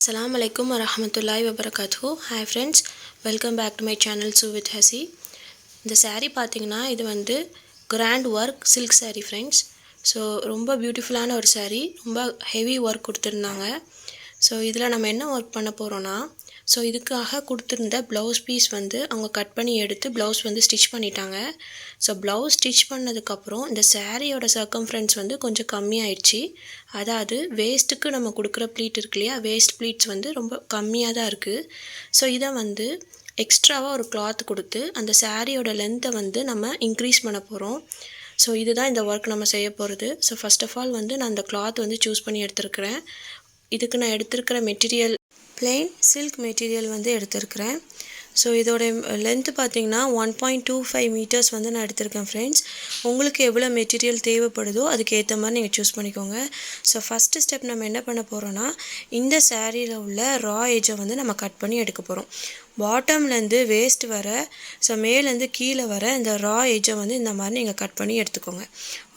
அஸ்லாம் வலைக்கம் வரமத்துல்லாய் வபரகாத்து hi friends welcome back to my channel sew with Hasi இந்த சாரீ பார்த்தீங்கன்னா இது வந்து grand work silk sari friends so ரொம்ப பியூட்டிஃபுல்லான ஒரு சாரீ ரொம்ப ஹெவி ஒர்க் கொடுத்துருந்தாங்க. ஸோ இதில் நம்ம என்ன ஒர்க் பண்ண போகிறோன்னா ஸோ இதுக்காக கொடுத்துருந்த ப்ளவுஸ் பீஸ் வந்து அவங்க கட் பண்ணி எடுத்து ப்ளவுஸ் வந்து ஸ்டிச் பண்ணிட்டாங்க. ஸோ ப்ளவுஸ் ஸ்டிச் பண்ணதுக்கப்புறம் இந்த சாரியோட சர்க்கம்ஃபரன்ஸ் வந்து கொஞ்சம் கம்மியாயிடுச்சு. அதாவது வேஸ்ட்டுக்கு நம்ம கொடுக்குற ப்ளீட் இருக்கு இல்லையா வேஸ்ட் ப்ளீட்ஸ் வந்து ரொம்ப கம்மியாக தான் இருக்குது ஸோ இதை வந்து எக்ஸ்ட்ராவாக ஒரு கிளாத் கொடுத்து அந்த சாரியோட லென்த்தை வந்து நம்ம இன்க்ரீஸ் பண்ண போகிறோம் ஸோ இதுதான் இந்த ஒர்க் நம்ம செய்ய போகிறது ஸோ ஃபஸ்ட் ஆஃப் ஆல் வந்து நான் அந்த கிளாத் வந்து சூஸ் பண்ணி எடுத்திருக்கிறேன். இதுக்கு நான் எடுத்திருக்கிற மெட்டீரியல் plain சில்க் மெட்டீரியல் வந்து எடுத்திருக்கிறேன். ஸோ இதோடைய லென்த்து பார்த்தீங்கன்னா one point two five metres வந்து நான் எடுத்திருக்கேன் ஃப்ரெண்ட்ஸ் உங்களுக்கு எவ்வளோ மெட்டீரியல் தேவைப்படுதோ அதுக்கு ஏற்ற மாதிரி நீங்கள் சூஸ் பண்ணிக்கோங்க. ஸோ ஃபஸ்ட்டு ஸ்டெப் நம்ம என்ன பண்ண போகிறோன்னா இந்த சேரீயில் உள்ள ரா ஏஜை வந்து நம்ம கட் பண்ணி எடுக்க போகிறோம் பாட்டம்லேருந்து வேஸ்ட் வர ஸோ மேலேருந்து கீழே வர இந்த ரா ஏஜை வந்து இந்த மாதிரி நீங்கள் கட் பண்ணி எடுத்துக்கோங்க.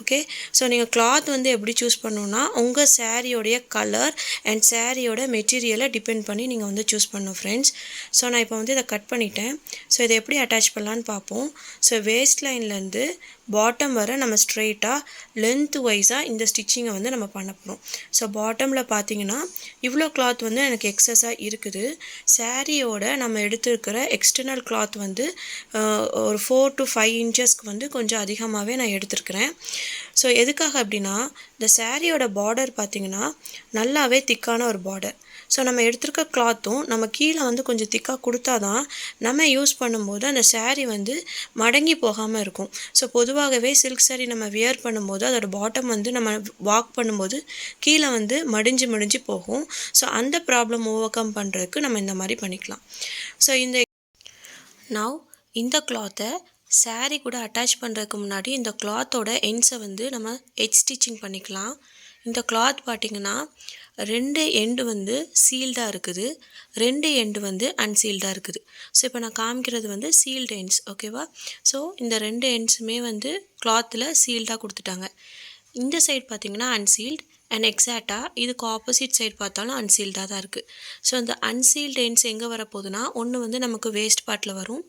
ஓகே ஸோ நீங்கள் கிளாத் வந்து எப்படி சூஸ் பண்ணணுன்னா உங்கள் சாரியோடைய கலர் அண்ட் சாரியோட மெட்டீரியலை டிபெண்ட் பண்ணி நீங்கள் வந்து சூஸ் பண்ணணும் ஃப்ரெண்ட்ஸ் ஸோ நான் இப்போ வந்து இதை கட் பண்ணிட்டேன். ஸோ இதை எப்படி அட்டாச் பண்ணலான்னு பார்ப்போம். ஸோ வேஸ்ட் லைன்லேருந்து பாட்டம் வர நம்ம ஸ்ட்ரெயிட்டாக லென்த் வைஸாக இந்த ஸ்டிச்சிங்கை வந்து நம்ம பண்ண போகிறோம் ஸோ பாட்டமில் பார்த்தீங்கன்னா இவ்வளோ கிளாத் வந்து எனக்கு எக்ஸஸாக இருக்குது. சாரியோட நம்ம எடுத்துருக்கிற எக்ஸ்டர்னல் கிளாத் வந்து ஒரு ஃபோர் டு ஃபைவ் இன்ச்சஸ்க்கு வந்து கொஞ்சம் அதிகமாகவே நான் எடுத்துருக்கிறேன். ஸோ எதுக்காக அப்படின்னா இந்த சாரியோட பார்டர் பார்த்திங்கன்னா நல்லாவே திக்கான ஒரு பார்டர் ஸோ நம்ம எடுத்திருக்க கிளாத்தும் நம்ம கீழே வந்து கொஞ்சம் திக்காக கொடுத்தா தான் நம்ம யூஸ் பண்ணும்போது அந்த சேரீ வந்து மடங்கி போகாமல் இருக்கும். ஸோ பொதுவாகவே சில்க் சேரீ நம்ம வியர் பண்ணும்போது அதோடய பாட்டம் வந்து நம்ம வாக் பண்ணும்போது கீழே வந்து மடிஞ்சு மடிஞ்சு போகும். ஸோ அந்த ப்ராப்ளம் ஓவர் கம் பண்ணுறதுக்கு நம்ம இந்த மாதிரி பண்ணிக்கலாம். ஸோ இந்த நவ் இந்த கிளாத்தை சாரீ கூட அட்டாச் பண்ணுறதுக்கு முன்னாடி இந்த கிளாத்தோட எண்ட்ஸை வந்து நம்ம எச் ஸ்டிச்சிங் பண்ணிக்கலாம். இந்த கிளாத் பார்த்திங்கன்னா ரெண்டு எண்டு வந்து சீல்டாக இருக்குது. ரெண்டு எண்டு வந்து அன்சீல்டாக இருக்குது. ஸோ இப்போ நான் காமிக்கிறது வந்து சீல்டு எண்ட்ஸ் ஓகேவா ஸோ இந்த ரெண்டு எண்ட்ஸுமே வந்து கிளாத்தில் சீல்டாக கொடுத்துட்டாங்க. இந்த சைடு பார்த்தீங்கன்னா அன்சீல்டு அண்ட் எக்ஸாக்டாக இதுக்கு ஆப்போசிட் சைடு பார்த்தாலும் அன்சீல்டாக தான் இருக்குது ஸோ இந்த அன்சீல்டு எண்ட்ஸ் எங்கே வரப்போகுதுன்னா ஒன்று வந்து நமக்கு வேஸ்ட் பார்ட்டில் வரும்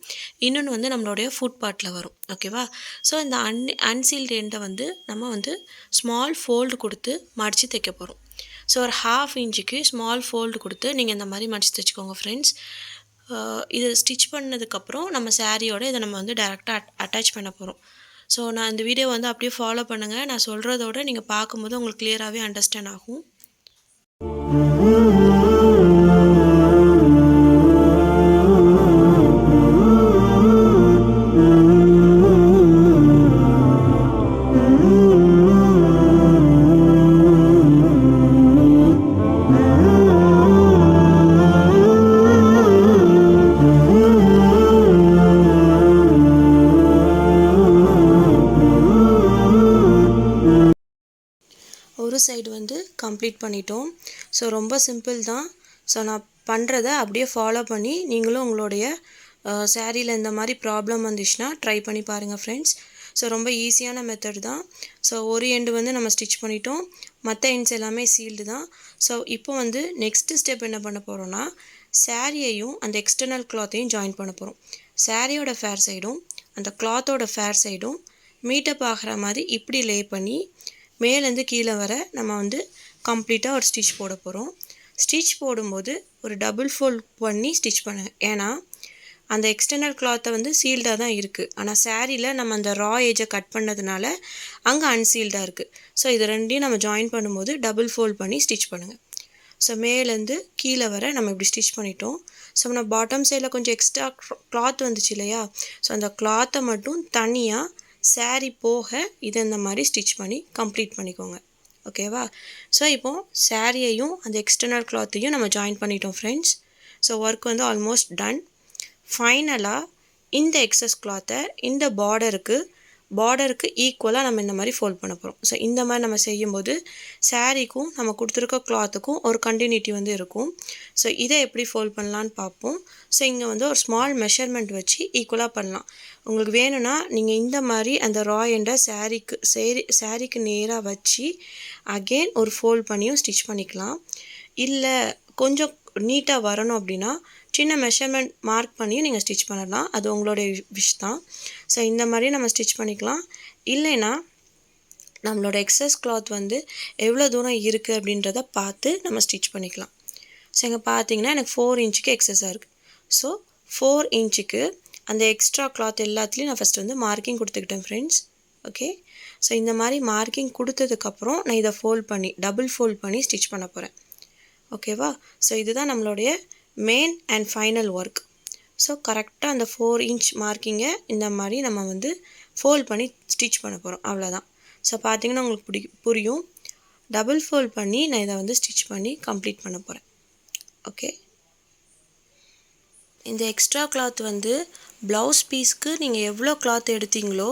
இன்னொன்று வந்து நம்மளுடைய ஃபுட் பார்ட்டில் வரும் ஓகேவா ஸோ இந்த அன் அன்சீல்டு எண்டை வந்து நம்ம வந்து ஸ்மால் ஃபோல்டு கொடுத்து மடித்து தைக்க போகிறோம் ஸோ ஒரு ஹாஃப் இன்ச்சுக்கு ஸ்மால் ஃபோல்டு கொடுத்து நீங்கள் இந்த மாதிரி மடித்து தைச்சிக்கோங்க ஃப்ரெண்ட்ஸ் இது ஸ்டிச் பண்ணதுக்கப்புறம் நம்ம சாரியோட இதை நம்ம வந்து டேரெக்டாக அட்டாச் பண்ண போகிறோம் ஸோ நான் இந்த வீடியோ வந்து அப்படியே ஃபாலோ பண்ணுங்கள் நான் சொல்கிறதோட நீங்கள் பார்க்கும்போது உங்களுக்கு கிளியராகவே அண்டர்ஸ்டாண்ட் ஆகும். சைடு வந்து கம்ப்ளீட் பண்ணிட்டோம். ஸோ ரொம்ப சிம்பிள் தான். ஸோ நான் பண்ணுறத அப்படியே ஃபாலோ பண்ணி நீங்களும் உங்களுடைய சேரீயில் இந்த மாதிரி ப்ராப்ளம் வந்துச்சுன்னா ட்ரை பண்ணி பாருங்கள் ஃப்ரெண்ட்ஸ் ஸோ ரொம்ப ஈஸியான மெத்தட் தான். ஸோ ஒரு எண்டு வந்து நம்ம ஸ்டிச் பண்ணிட்டோம். மற்ற எண்ட்ஸ் எல்லாமே சீல்டு தான். ஸோ இப்போ வந்து நெக்ஸ்ட்டு ஸ்டெப் என்ன பண்ண போகிறோன்னா சாரியையும் அந்த எக்ஸ்டர்னல் கிளாத்தையும் ஜாயின் பண்ண போகிறோம் சாரியோட ஃபேர் சைடும் அந்த கிளாத்தோட ஃபேர் சைடும் மீட்டப் ஆகிற மாதிரி இப்படி லே பண்ணி மேலேருந்து கீழே வர நம்ம வந்து கம்ப்ளீட்டாக ஒரு ஸ்டிச் போட போகிறோம். ஸ்டிச் போடும்போது ஒரு டபுள் ஃபோல்ட் பண்ணி ஸ்டிச் பண்ணுங்கள் ஏன்னா அந்த எக்ஸ்டர்னல் கிளாத்தை வந்து சீல்டாக தான் இருக்குது ஆனால் சேரீயில் நம்ம அந்த ரா ஏஜை கட் பண்ணதுனால அங்கே அன்சீல்டாக இருக்குது ஸோ இது ரெண்டையும் நம்ம ஜாயின் பண்ணும்போது டபுள் ஃபோல்ட் பண்ணி ஸ்டிச் பண்ணுங்கள் ஸோ மேலேருந்து கீழே வர நம்ம இப்படி ஸ்டிச் பண்ணிட்டோம். ஸோ நம்ம பாட்டம் சைடில் கொஞ்சம் எக்ஸ்ட்ரா க்ளாத் வந்துச்சு இல்லையா? ஸோ அந்த கிளாத்தை மட்டும் தனியாக சாரீ போக இதை இந்த மாதிரி ஸ்டிச் பண்ணி கம்ப்ளீட் பண்ணிக்கோங்க. ஓகேவா ஸோ இப்போது சாரியையும் அந்த எக்ஸ்டர்னல் கிளாத்தையும் நம்ம ஜாயின் பண்ணிட்டோம் ஃப்ரெண்ட்ஸ் ஸோ ஒர்க் வந்து ஆல்மோஸ்ட் டன் ஃபைனலாக இந்த எக்ஸஸ் கிளாத்தை இந்த பார்டருக்கு பார்டருக்கு ஈக்குவலாக நம்ம இந்த மாதிரி ஃபோல்ட் பண்ண போகிறோம் ஸோ இந்த மாதிரி நம்ம செய்யும்போது சாரீக்கும் நம்ம கொடுத்துருக்க கிளாத்துக்கும் ஒரு கண்டினியூட்டி வந்து இருக்கும். ஸோ இதை எப்படி ஃபோல்ட் பண்ணலான்னு பார்ப்போம். ஸோ இங்கே வந்து ஒரு ஸ்மால் மெஷர்மெண்ட் வச்சு ஈக்குவலாக பண்ணலாம். உங்களுக்கு வேணும்னா நீங்கள் இந்த மாதிரி அந்த ரா எண்டை சாரீக்கு சேரி சாரீக்கு நேராக வச்சு அகெயின் ஒரு ஃபோல்ட் பண்ணியும் ஸ்டிச் பண்ணிக்கலாம். இல்லை கொஞ்சம் நீட்டாக வரணும் அப்படின்னா சின்ன மெஷர்மெண்ட் மார்க் பண்ணி நீங்கள் ஸ்டிச் பண்ணலாம். அது உங்களுடைய விஷ் தான். ஸோ இந்த மாதிரி நம்ம ஸ்டிச் பண்ணிக்கலாம். இல்லைன்னா நம்மளோட எக்ஸஸ் கிளாத் வந்து எவ்வளோ தூரம் இருக்குது அப்படின்றத பார்த்து நம்ம ஸ்டிச் பண்ணிக்கலாம். ஸோ இங்கே பார்த்தீங்கன்னா எனக்கு ஃபோர் இன்ச்சுக்கு எக்ஸஸாக இருக்குது ஸோ ஃபோர் இன்ச்சுக்கு அந்த எக்ஸ்ட்ரா கிளாத் எல்லாத்துலேயும் நான் ஃபஸ்ட்டு வந்து மார்க்கிங் கொடுத்துக்கிட்டேன் ஃப்ரெண்ட்ஸ் ஓகே ஸோ இந்த மாதிரி மார்க்கிங் கொடுத்ததுக்கப்புறம் நான் இதை ஃபோல்ட் பண்ணி டபுள் ஃபோல்ட் பண்ணி ஸ்டிச் பண்ண போகிறேன் ஓகேவா ஸோ இதுதான் நம்மளுடைய main and final work so கரெக்டாக அந்த ஃபோர் இன்ச் மார்க்கிங்கை இந்த மாதிரி நம்ம வந்து ஃபோல்ட் பண்ணி ஸ்டிச் பண்ண போகிறோம் அவ்வளோதான் ஸோ பார்த்தீங்கன்னா உங்களுக்கு பிடி புரியும். டபுள் ஃபோல்ட் பண்ணி நான் இதை வந்து ஸ்டிச் பண்ணி கம்ப்ளீட் பண்ண போகிறேன் ஓகே இந்த எக்ஸ்ட்ரா கிளாத் வந்து ப்ளவுஸ் பீஸ்க்கு நீங்கள் எவ்வளோ கிளாத் எடுத்தீங்களோ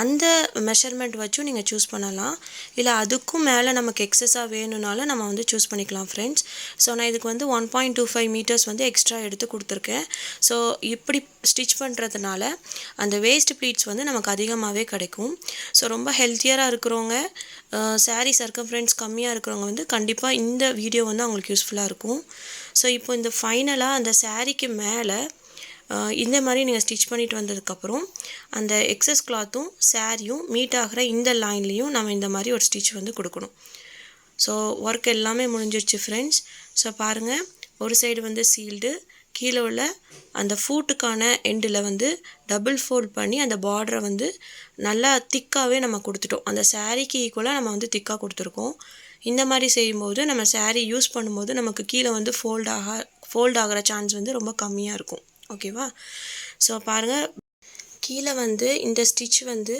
அந்த மெஷர்மெண்ட் வச்சும் நீங்கள் சூஸ் பண்ணலாம். இல்லை அதுக்கும் மேலே நமக்கு எக்ஸஸாக வேணும்னாலும் நம்ம வந்து சூஸ் பண்ணிக்கலாம் ஃப்ரெண்ட்ஸ் ஸோ நான் இதுக்கு வந்து one point two five metres வந்து எக்ஸ்ட்ரா எடுத்து கொடுத்துருக்கேன். ஸோ இப்படி ஸ்டிச் பண்ணுறதுனால அந்த வேஸ்ட் ப்ளீட்ஸ் வந்து நமக்கு அதிகமாகவே கிடைக்கும். ஸோ ரொம்ப ஹெல்த்தியராக இருக்கிறவங்க சாரீ சர்க்கம்ஃபரன்ஸ் கம்மியாக இருக்கிறவங்க வந்து கண்டிப்பாக இந்த வீடியோ வந்து அவங்களுக்கு யூஸ்ஃபுல்லாக இருக்கும். ஸோ இப்போ இந்த ஃபைனலாக அந்த சாரீக்கு மேலே இந்த மாதிரி நீங்கள் ஸ்டிச் பண்ணிட்டு வந்ததுக்கப்புறம் அந்த எக்ஸஸ் கிளாத்தும் சாரியும் மீட் ஆகிற இந்த லைன்லேயும் நம்ம இந்த மாதிரி ஒரு ஸ்டிச் வந்து கொடுக்கணும். ஸோ ஒர்க் எல்லாமே முடிஞ்சிருச்சு ஃப்ரெண்ட்ஸ் ஸோ பாருங்கள் ஒரு சைடு வந்து சீல்டு கீழே உள்ள அந்த ஃபூட்டுக்கான எண்டில் வந்து டபுள் ஃபோல்ட் பண்ணி அந்த பார்டரை வந்து நல்லா திக்காகவே நம்ம கொடுத்துட்டோம். அந்த சாரீக்கு ஈக்குவலாக நம்ம வந்து திக்காக கொடுத்துருக்கோம். இந்த மாதிரி செய்யும்போது நம்ம சாரீ யூஸ் பண்ணும்போது நமக்கு கீழே வந்து ஃபோல்ட் ஆக ஃபோல்ட் ஆகிற சான்ஸ் வந்து ரொம்ப கம்மியாக இருக்கும். ஓகேவா? ஸோ பாருங்கள் கீழே வந்து இந்த ஸ்டிச் வந்து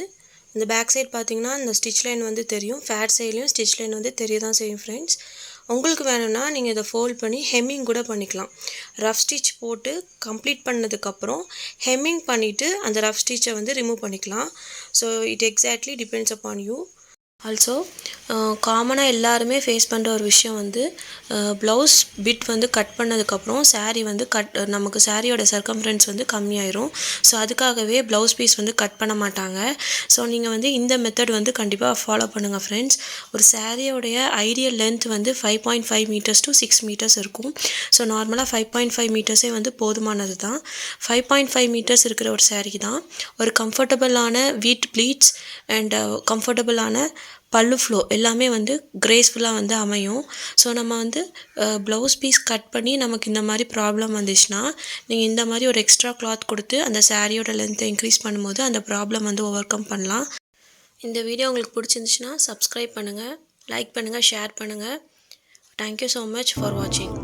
இந்த பேக் சைட் பார்த்தீங்கன்னா இந்த ஸ்டிச் லைன் வந்து தெரியும். ஃபேட் சைட்லேயும் ஸ்டிச் லைன் வந்து தெரிய தான் செய்யும் ஃப்ரெண்ட்ஸ் உங்களுக்கு வேணும்னா நீங்கள் இதை ஃபோல்ட் பண்ணி ஹெம்மிங் கூட பண்ணிக்கலாம். ரஃப் ஸ்டிச் போட்டு கம்ப்ளீட் பண்ணதுக்கப்புறம் ஹெம்மிங் பண்ணிவிட்டு அந்த ரஃப் ஸ்டிச்சை வந்து ரிமூவ் பண்ணிக்கலாம். So it exactly depends upon you also காமனாக எல்லாருமே ஃபேஸ் பண்ணுற ஒரு விஷயம் வந்து ப்ளவுஸ் பிட் வந்து கட் பண்ணதுக்கப்புறம் ஸாரீ வந்து கட் நமக்கு சாரியோட சர்க்கம்ஃபரன்ஸ் வந்து கம்மியாயிரும். ஸோ அதுக்காகவே ப்ளவுஸ் பீஸ் வந்து கட் பண்ண மாட்டாங்க. ஸோ நீங்கள் வந்து இந்த மெத்தட் வந்து கண்டிப்பாக ஃபாலோ பண்ணுங்கள் ஃப்ரெண்ட்ஸ் ஒரு சாரியோடைய ஐடியல் லென்த் வந்து five point five metres to six metres இருக்கும். ஸோ நார்மலாக ஃபைவ் பாயிண்ட் ஃபைவ் மீட்டர்ஸே வந்து போதுமானது தான். ஃபைவ் பாயிண்ட் ஃபைவ் மீட்டர்ஸ் இருக்கிற ஒரு சாரீ தான். ஒரு கம்ஃபர்டபுளான வீட் ப்ளீட்ஸ் அண்ட் கம்ஃபர்டபுளான பல்லு ஃப்ளோ எல்லாமே வந்து கிரேஸ்ஃபுல்லாக வந்து அமையும். ஸோ நம்ம வந்து ப்ளவுஸ் பீஸ் கட் பண்ணி நமக்கு இந்த மாதிரி ப்ராப்ளம் வந்துச்சுன்னா நீங்கள் இந்த மாதிரி ஒரு எக்ஸ்ட்ரா கிளாத் கொடுத்து அந்த சாரியோட லென்த்தை இன்க்ரீஸ் பண்ணும்போது அந்த ப்ராப்ளம் வந்து ஓவர் கம் பண்ணலாம். இந்த வீடியோ உங்களுக்கு பிடிச்சிருந்துச்சுன்னா சப்ஸ்கிரைப் பண்ணுங்கள் லைக் பண்ணுங்கள் ஷேர் பண்ணுங்கள் தேங்க்யூ ஸோ மச் ஃபார் வாட்சிங்